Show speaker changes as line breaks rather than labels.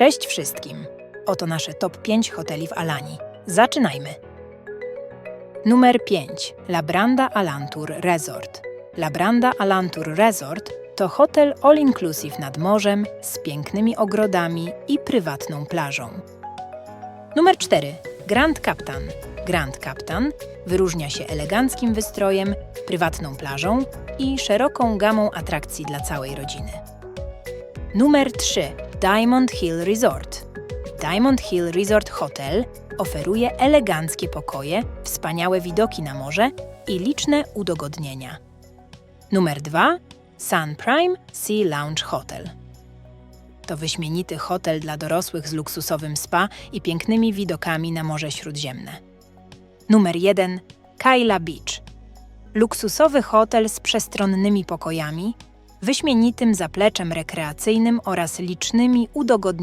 Cześć wszystkim! Oto nasze top 5 hoteli w Alanii. Zaczynajmy! Numer 5. Labranda Alantur Resort. Labranda Alantur Resort to hotel all-inclusive nad morzem z pięknymi ogrodami i prywatną plażą. Numer 4. Grand Captain. Grand Captain wyróżnia się eleganckim wystrojem, prywatną plażą i szeroką gamą atrakcji dla całej rodziny. Numer 3. Diamond Hill Resort. Diamond Hill Resort Hotel oferuje eleganckie pokoje, wspaniałe widoki na morze i liczne udogodnienia. Numer 2. Sun Prime Sea Lounge Hotel. To wyśmienity hotel dla dorosłych z luksusowym spa i pięknymi widokami na Morze Śródziemne. Numer 1. Kaila Beach. Luksusowy hotel z przestronnymi pokojami, wyśmienitym zapleczem rekreacyjnym oraz licznymi udogodnieniami